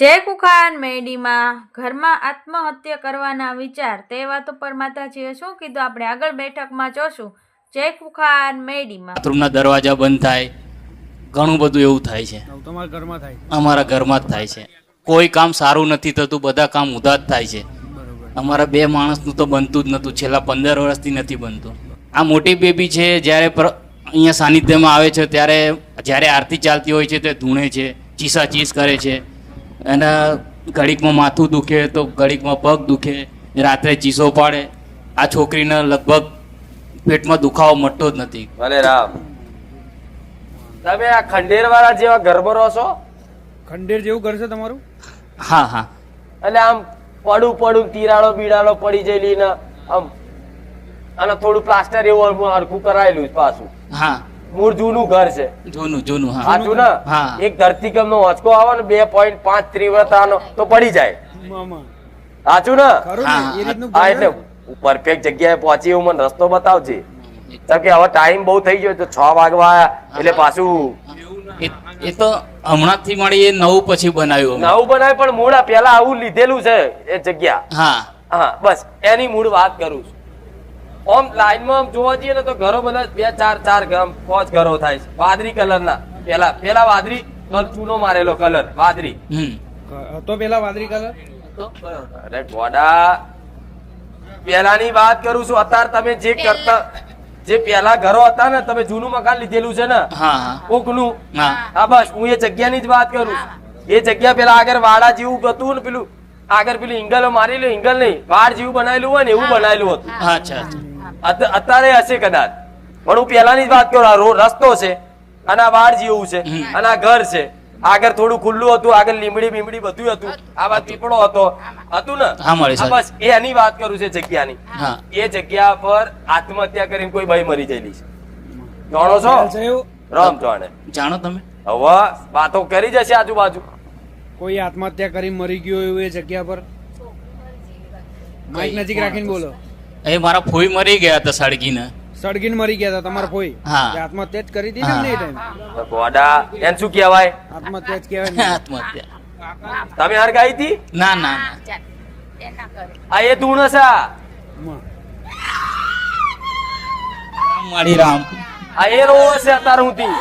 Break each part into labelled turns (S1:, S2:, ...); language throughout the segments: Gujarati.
S1: જય કુખાન મેડીમાં ઘરમાં આત્મહત્યા કરવાના વિચાર તે વાતો પર માતાજીએ શું કીધું? આપણે આગળ બેઠકમાં જોશું. જે કુખાન મેડીમાં.
S2: બાથરૂમના દરવાજા બંધ થાય ઘણું બધું એવું થાય છે.
S3: તમારા ઘરમાં થાય
S2: અમારા ઘરમાં જ થાય છે. કોઈ કામ સારું નથી થતું બધા કામ ઉધા જ થાય છે. અમારા બે માણસનું તો બનતું જ નહોતું છેલ્લા પંદર વર્ષથી નથી બનતું. આ મોટી બેબી છે જ્યારે અહીંયા સાનિધ્યમાં આવે છે ત્યારે જ્યારે આરતી ચાલતી હોય છે તે ધૂણે છે ચીસા ચીસ કરે છે. એના ઘડીકમાં માથું દુખે તો ઘડીકમાં પગ દુખે રાત્રે ચીસો પાડે. આ છોકરીને લગભગ પેટમાં દુખાવો મટતો જ નથી.
S4: ભલે રામ. તમે આ ખંડેર વાળા જેવા ઘરમાં રહો છો
S3: ખંડેર જેવું ઘર છે તમારું?
S2: હા હા.
S4: એટલે આમ પડું પડું તિરાડો બીડાડો પડી જયેલી ને આમ અને થોડું પ્લાસ્ટર એવું હરખું કરાયેલું પાછું.
S2: હા.
S4: મૂળ જૂનું ઘર છે.
S2: જૂનું જૂનું હા.
S4: સાચું ને
S2: હા.
S4: એક ધરતીકંપ નો આંચકો આવે ને બે પોઈન્ટ પાંચ તીવ્રતાનો તો પડી જાય. સાચું ને?
S2: હા,
S4: એટલે પરફેક્ટ જગ્યાએ પહોંચી એવું મને રસ્તો બતાવજે. કારણ કે હવે ટાઈમ બહુ થઈ ગયો તો છ વાગવા એટલે પાછું
S2: એ તો હમણાં થી મળી એ નવું પછી બનાવ્યું
S4: નવું બનાવ્યું પણ મૂળ પેલા આવું લીધેલું છે એ જગ્યા.
S2: હા.
S4: હા બસ એની મૂળ વાત કરું છું. ઓમ લાઈનમાં આમ જોવા જઈએ ને તો ઘરો બધા બે ચાર ચાર ગામ પાંચ ઘરો થાય છે. વાદળી કલરના પેલા પેલા વાદળી ચૂનો મારેલો કલર વાદળી.
S3: તો પેલા વાદળી કલર
S4: અરે ગોડા. પેલાની વાત કરું છું અત્યારે તમે જે કરતા જે પેલા ઘરો હતા ને તમે જૂનું મકાન લીધેલું છે ને? કોકનું?
S2: હા.
S4: બસ હું એ જગ્યાની જ વાત કરું એ જગ્યા પેલા આગળ વાડા જેવું હતું ને પેલું આગળ પેલું મારી મારેલું ઇંગલ નહીં વાડ જેવું બનાવેલું હોય ને એવું બનાવેલું હતું.
S2: અચ્છા.
S4: અત્યારે હશે કદાચ. પણ હું પહેલાની જ વાત કરું આ રસ્તો છે અને આ વાડ જેવું છે અને આ ઘર છે. આગળ થોડું ખુલ્લું હતું આગળ લીમડી બીમડી બધું હતું. આ વાત પીપળો હતો. હતું ને. બસ એની વાત કરું છે જગ્યાની. એ જગ્યા પર આત્મહત્યા કરીને કોઈ ભાઈ મરી ગયેલી છે. જાણો છો? રામ જાણે.
S2: જાણો તમે?
S4: હવે વાતો કરી જશે આજુબાજુ.
S3: કોઈ આત્મહત્યા કરી મરી ગયો એવું એ જગ્યા પર? માઇક નજીક રાખીને બોલો.
S2: એ મારા ફોઈ મરી ગયા હતા સળગીને.
S3: સળગીને મરી ગયા હતા તમારા ફોઈ?
S2: હા.
S3: આત્મહત્યા જ કરી દીધી ને એ ટાઈમ
S4: ગોડા એને શું કહેવાય?
S3: આત્મહત્યા જ કહેવાય
S2: આત્મહત્યા.
S4: તમે હરગાઈ હતી?
S2: ના ના ના.
S4: આ એ
S3: તું
S2: નસા મારી રામ
S4: આ એ રો છે હું તી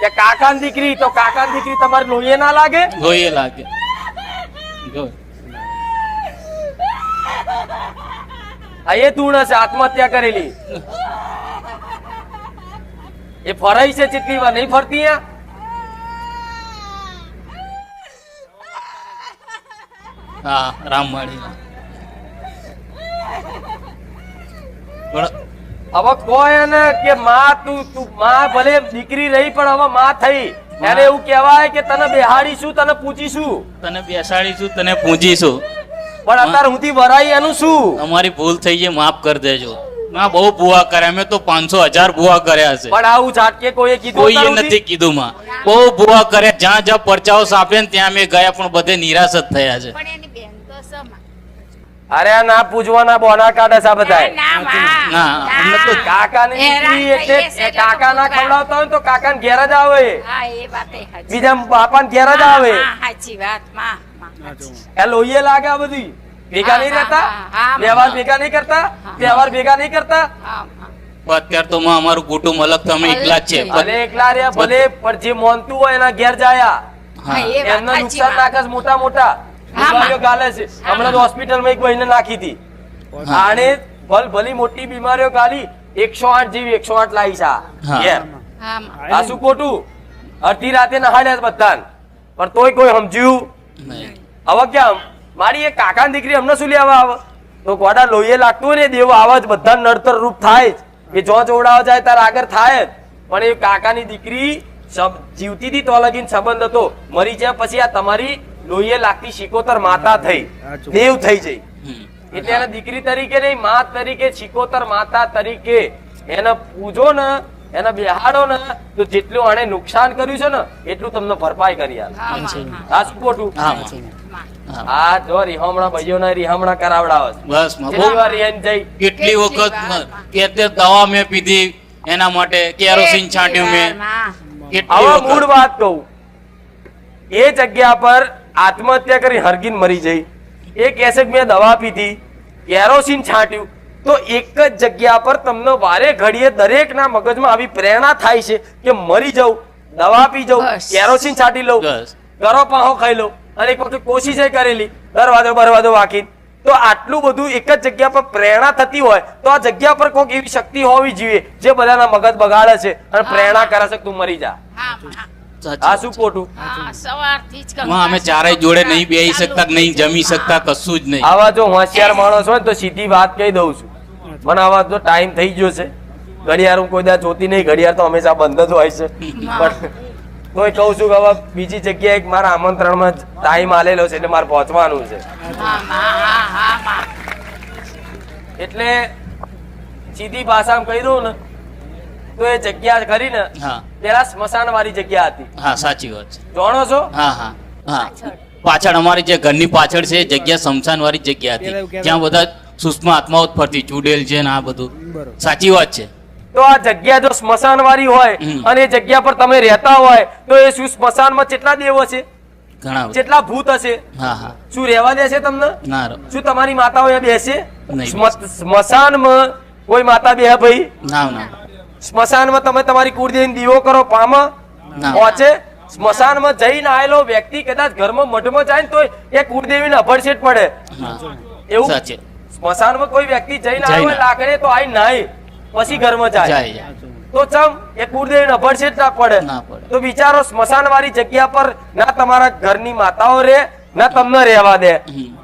S4: કે કાકાની દીકરી તો કાકાની દીકરી તમારી લોહીએ ના લાગે?
S2: લોહીએ લાગે. જો.
S4: એ તું હશે આત્મહત્યા કરેલી. એ ફરાય છે ચેટલી વાર નહીં ફરતી આ
S2: હા રામ માળી
S4: હવે કોઈ એને કે માં તું તું માં ભલે દીકરી રહી પણ હવે માં થઈ. એને એવું કહેવાય કે તને બેહાડીશું તને પૂછીશું
S2: તને બેસાડીશું તને પૂજીશું.
S4: પણ અત્યારે હુંથી વરાઈ એનું શું?
S2: અમારી ભૂલ થઈ છે માફ કરી દેજો. માં બહુ ભૂવા કરે અમે તો પાંચસો હજાર ભૂવા કર્યા છે.
S4: પણ આવું ઝાટકે કોઈ કીધું કોઈ
S2: નથી કીધું માં. બહુ ભૂવા કરે જ્યાં જ્યાં પરચાઓ સાપે ને ત્યાં અમે ગયા પણ બધે નિરાશ જ થયા છે.
S5: પણ એની બેન તો સમા
S4: અરે ના પૂજવાના બોના કાઢે છે બધા
S5: ના
S2: અમને તો
S4: કાકાની
S5: ને
S4: એટલે કાકા ના ખવડાવતા હોય તો તો કાકાને ઘેર જ આવે.
S5: બીજા બાપા વાતે સાચી.
S4: બીજા બાપાને ઘેર જ આવે.
S5: હા, હા, સાચી વાતમાં.
S3: હા.
S4: એ લોહીએ લાગે આ બધી ભેગા નહીં રહેતા. વ્યવહાર ભેગા નહીં કરતા વ્યવહાર ભેગા નહીં કરતા
S5: હા, હા.
S2: પણ અત્યારે તો માં અમારું કુટુંબ અલગ તો અમે એકલા જ છે
S4: ભલે એકલા રહ્યા ભલે પણ જે મોનતું હોય એના ઘેર જાયા એમને નુકસાન નાખે મોટા મોટા બીમારીઓ ગાલે છે હમણાં હોસ્પિટલમાં એક ભાઈને નાખી હતી આને ભલ ભલી મોટી બીમારીઓ ગાલી એકસો આઠ જેવી એકસો આઠ લાવી છે આ શું ખોટું અડધી રાતે નહાડ્યા બધા પણ તોય કોઈ સમજ્યું
S2: નહીં.
S4: હવે કેમ? મારી એક કાકાની દીકરી અમને શું લેવા આવે? તો ગોડા લોહીએ લાગતું હોય ને દેવો આવે જ બધા નડતર રૂપ થાય જ. કે જો જોડાવા જાય ત્યારે આગળ થાય જ. પણ એ કાકાની દીકરી સબ- જીવતી હતી તો લગીન સંબંધ હતો. મરી જાય પછી આ તમારી લોહીએ લાગતી શિકોતર માતા થઈ. દેવ થઈ જઈ. એટલે એના દીકરી તરીકે નહીં મા તરીકે શિકોતર માતા તરીકે એને પૂજો ને એને બેહાડો ને તો જેટલું આને નુકસાન કર્યું છે ને એટલું તમને ભરપાઈ કરી. આ શું ખોટું. આ જો રિહામણા ભાઈઓના રિહામણા કરાવડાવે
S2: બસ
S4: કેટલી વાર રિહાઈને જઈ?
S2: કેટલી વખત કે તે દવા મેં પીધી એના માટે કેરોસીન છાંટ્યું મેં.
S4: હવે મૂળ વાત કહું. એ જગ્યા પર આત્મહત્યા કરી હરગીન મરી જઈ. એ કહેશે મેં દવા પીધી કેરોસીન છાંટ્યું. તો એક જ જગ્યા પર તમને વારે ઘડીએ દરેકના મગજમાં આવી પ્રેરણા થાય છે કે મરી જવું દવા પી જાઉં
S5: બસ.
S4: કેરોસીન છાંટી લઉં ગરો પાહો ખાઈ લઉં અને એક વખત કોશિશ કરેલી દરવાજો બરવાજો વાકી તો આટલું બધું એક જ જગ્યા પર પ્રેરણા થતી હોય તો આ જગ્યા પર કોઈક એવી શક્તિ હોવી જોઈએ જે બધાના મગજ બગાડે છે અને પ્રેરણા કરે છે તું મરી જા.
S5: હા માં.
S2: સાચી
S4: આ શું ખોટું?
S2: અમે ચારેય જોડે નહીં બેહી શકતા નહીં જમી શકતા કશું જ નહીં.
S4: આવા જો હોશિયાર માણસ હોય તો સીધી વાત કહી દઉં છું. મને આવા તો ટાઈમ થઈ ગયો છે. ઘડિયાળ હું કોઈ દા જોતી નહીં. ઘડિયાળ તો હંમેશા બંધ જ હોય છે. પણ તોય કહું છું કે હવે બીજી જગ્યાએ મારા આમંત્રણમાં ટાઈમ આલેલો છે એટલે મારે પહોંચવાનું છે.
S5: હા માં હા હા માં
S4: એટલે સીધી ભાષામાં કહી દઉં ને તો એ જગ્યા કરી ને
S2: હા.
S4: પેલા સ્મશાન વાળી જગ્યા હતી.
S2: હા સાચી વાત છે.
S4: જાણો છો?
S2: હા હા હા. પાછળ. અમારી જે ઘરની પાછળ છે એ જગ્યા સ્મશાન વાળી જગ્યા હતી. જ્યાં બધા સૂક્ષ્મ આત્માઓ ફરતી ચૂડેલ છે ને આ બધું. સાચી વાત છે.
S4: તો આ જગ્યા જો સ્મશાન વાળી હોય અને એ જગ્યા પર તમે રહેતા હોય તો એ શું સ્મશાનમાં કેટલા દેવ હશે?
S2: ઘણા
S4: કેટલા ભૂત હશે?
S2: હા હા.
S4: શું રહેવા દેશે તમને?
S2: ના
S4: શું તમારી માતાઓ અહીંયા બેસે? સ્મશાનમાં કોઈ માતા બે ભાઈ?
S2: ના ના.
S4: સ્મશાનમાં તમે તમારી કુળદેવીને દીવો કરો પામા. પહોંચે. સ્મશાનમાં જઈને આવેલો વ્યક્તિ કદાચ ઘરમાં મઢમાં જાય ને તો એ કુળદેવીને અભડછેટ પડે. એવું?
S2: સાચે.
S4: સ્મશાનમાં કોઈ વ્યક્તિ જઈને આવે લાકડે તો આઈ નહીં. પછી ઘરમાં જાય. તો ચમ એ કુળદેવીને અભડછેટ ના
S2: ના પડે.
S4: તો વિચારો સ્મશાન વાળી જગ્યા પર ના તમારા ઘરની માતાઓ રે ના તમને રહેવા દે.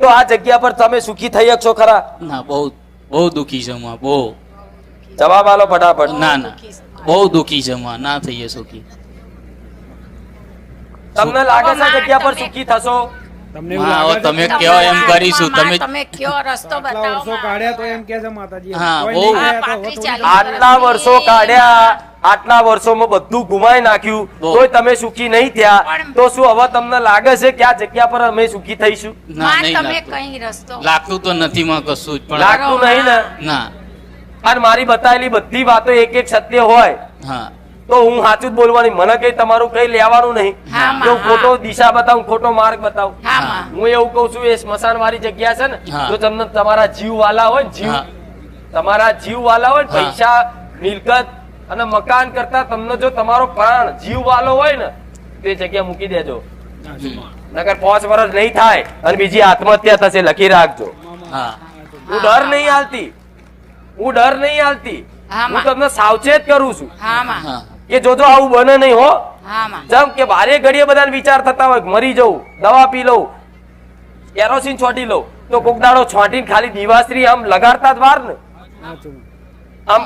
S4: તો આ જગ્યા પર તમે સુખી થઈ શકશો ખરા?
S2: ના બહુ બહુ દુખી છે માં બહુ.
S4: જવાબ આલો ફટાફટ.
S2: ના ના. બહુ દુખી છે માં ના થઈએ સુખી.
S4: તમને લાગે છે જગ્યા પર સુખી થશો?
S3: તમને એવું
S2: માં, હવે
S3: લાગે
S2: તમે કયો એમ કરીશું? તમે
S5: તમે કયો રસ્તો
S3: આટલા
S5: બતાવો
S3: વર્ષો
S5: માં.
S3: કાઢ્યા તો એમ કે છે માતાજી
S2: હા,
S3: કોઈ
S2: બહુ.
S3: નહીં ગયા તો હવે થોડી
S4: આટલા વર્ષો કાઢ્યા આટલા વર્ષોમાં બધું ગુમાઈ નાખ્યું.
S2: બહુ.
S4: તોય તમે સુખી નહીં થયા.
S5: પણ-
S4: તો શું હવે તમને લાગે છે કે આ જગ્યા પર અમે સુખી થઈશું?
S2: ના
S5: માં,
S2: નહીં
S5: તમે
S2: લાગતું.
S5: કઈ રસ્તો?
S2: લાગતું તો નથી માં કશું જ પણ
S4: લાગતું નહીં ને?
S2: ના.
S4: અને મારી બતાવેલી બધી વાતો એક એક સત્ય હોય.
S2: હા.
S4: તો હું સાચું જ બોલવાની મને કઈ તમારું કઈ લેવાનું નહીં.
S5: હા,
S4: જો ખોટો દિશા બતાવું ખોટો માર્ગ બતાવું.
S5: હું
S4: એવું કઉ છું એ સ્મશાન વાળી જગ્યા છે ને. જો તમને તમારા જીવ વાલા હોય જીવ તમારા જીવ વાલા હોય પૈસા મિલકત અને મકાન કરતા તમને જો તમારો પ્રાણ જીવ વાલો હોય ને તો એ જગ્યા મૂકી દેજો. નગર પાંચ વર્ષ નહીં થાય અને બીજી આત્મહત્યા થશે લખી રાખજો.
S2: હા.
S4: હું ડર નહીં હાલતી. હું ડર નહીં હાલતી.
S5: હું
S4: તમને સાવચેત કરું છું. કે જોજો આવું બને નહીં હો.
S5: હા
S4: જેમ કે ભારે ઘડીએ બધાને વિચાર થતા હોય મરી જવું દવા પી લઉં કેરોસીન છોટી લઉં. તો કોક દાડો છોટીને ખાલી દિવાસરી આમ લગાડતા જ વાર ને. આમ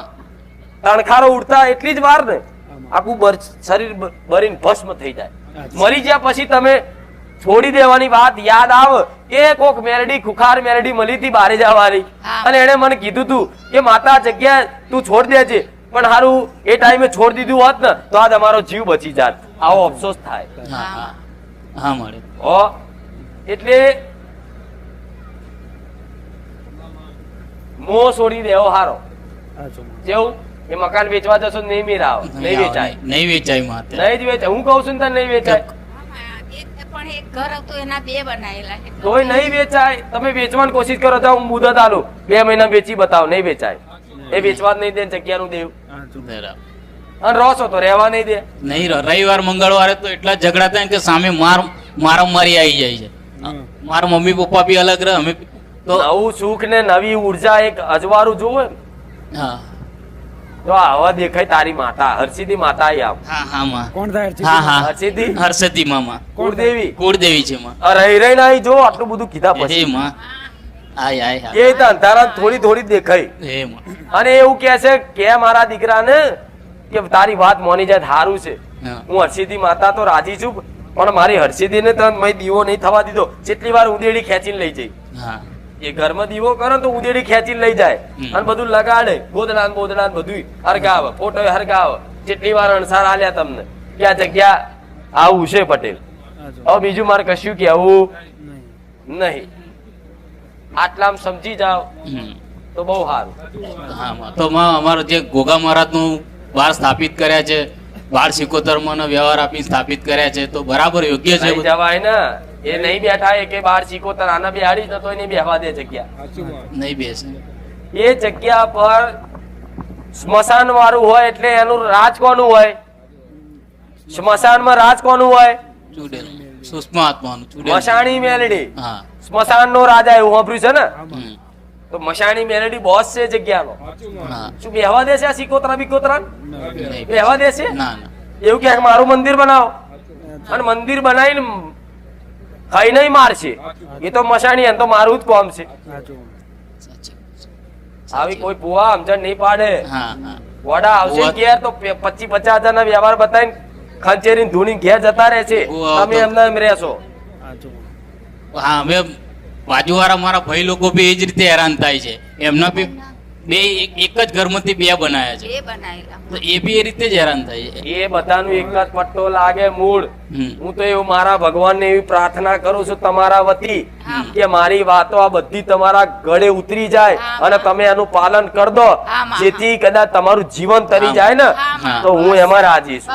S4: તણખારો ઉડતા એટલી જ વાર ને. આખું શરીર બરીને ભસ્મ થઈ જાય. મરી ગયા પછી તમે છોડી દેવાની વાત યાદ આવ કે કોક મેરડી ખુખાર મેરડી મળી હતી બારે જવાની. અને એને મને કીધું તું કે માતા જગ્યા તું છોડ દેજે. પણ હારું એ ટાઈમે છોડી દીધું હોત ને તો આ તમારો જીવ બચી જાત. આવો અફસોસ થાય.
S2: હા મળે.
S4: ઓ એટલે મોહ છોડી દેવો હારો. જેવું? એ મકાન વેચવા જશો નહીં મેરા આવે નહીં વેચાય.
S2: નહીં વેચાય માતે
S4: નહીં જ વેચાય. હું કહું છું તને નહીં વેચાય.
S5: પણ એક ઘર હતું એના બે બનાયેલા છે.
S4: તોય નહીં વેચાય. તમે વેચવાની કોશિશ કરો તો હું મુદત આલું બે મહિના વેચી બતાવો નહીં વેચાય. એ વેચવા જ નહીં દે ને જગ્યાનું દેવ.
S2: બરાબર
S4: અને રોસો તો રહેવા નહીં દે.
S2: નહીં રવિવાર મંગળવારે તો એટલા ઝઘડા થાય કે સામે માર મારા મારી આવી જાય છે. મારા મમ્મી પપ્પા બી અલગ રહે અમે તો
S4: નવું સુખ ને નવી ઊર્જા એક અજવાળું જોવે
S2: હા.
S4: તો આવા દેખાય તારી માતા હર્ષિદી માતા આઈ આવ
S2: હા હા માં.
S3: કોણ થાય?
S2: હા હા.
S4: હર્ષિદી
S2: હર્ષદી મામા.
S4: કુળદેવી.
S2: કુળદેવી છે માં.
S4: રહી રહી ના જો આટલું બધું કીધા પછી.
S2: માં.
S4: એ તો અંધારા થોડી થોડી જ દેખાય. અને એવું કે છે કે મારા દીકરાને કે તારી વાત મોની જાય સારું છે.
S2: હું.
S4: હર્ષિદી માતા તો રાજી છું પણ મારી હર્ષિદીને તો મેં દીવો નહીં થવા દીધો. જેટલી વાર ઉદેડી ખેંચીને લઈ જઈ.
S2: હા.
S4: એ ઘરમાં દીવો કરો ને તો ઉદેડી ખેંચીને લઈ જાય. અને બધું લગાડે ગોદડા ને બોદડા ને બધું હરગાવે ફોટો હરગાવે. જેટલી વાર અણસાર આલ્યા તમને કે આ જગ્યા આવું છે પટેલ? હવે બીજું મારે કશું કેવું
S3: નહીં.
S4: નહીં સમજી
S2: જાવ
S4: તો બહુ સારું
S2: તો અમારો જે ગોગા મહારાજનું બાર સ્થાપિત કર્યા છે બાળ સિકોતરમાં વ્યવહાર આપી સ્થાપિત કર્યા છે તો બરાબર યોગ્ય છે
S4: જવાય ને. એ નહીં બેઠા એ કે બાર સિકોતર આના બેહાડી તો નહીં બેહવા દે જગ્યા.
S2: નહીં બેસે.
S4: એ જગ્યા પર સ્મશાન વાળું હોય એટલે એનું રાજ કોનું હોય? સ્મશાનમાં રાજ કોનું હોય?
S2: સુષ્મા આત્માનું
S4: મશાણી મેલડી.
S2: હા.
S4: સ્મશાન નો રાજા એવું સાંભળ્યું છે ને? તો મશાણી મેલેડી બોસ છે જગ્યાનો. શું બેહવા દેશે આ સિકોતરા બિકોતરા બેહવા દેશે? એવું કે મારું મંદિર બનાવો. અને મંદિર બનાવીને ખાઈ નહીં મારશે. એ તો મશાણી એમ તો મારું જ કોમ છે. આવી કોઈ ભૂવા સમજણ નહીં પાડે. વડા આવશે ઘેર તો પચીસ પચાસ હજાર ના વ્યવહાર બતાવીને ખંચેરીને ધૂણી ઘેર જતા રહે છે તમે એમને એમ રહેશો.
S2: હા અમે બાજુવાળા મારા ભાઈ લોકો બી એ જ રીતે હેરાન થાય છે. એમના બી બે એક જ ઘરમાંથી બે બનાયા છે. તો એ બી એ રીતે જ હેરાન થાય છે.
S4: એ બધાનું એક જ પટ્ટો લાગે મૂળ. હું તો એવું મારા ભગવાનને એવી પ્રાર્થના કરું છું તમારા વતી કે મારી વાતો આ બધી તમારા ગળે ઉતરી જાય અને તમે એનું પાલન કર દો. જેથી કદાચ તમારું જીવન તરી જાય ને. તો હું એમાં રાજી છું.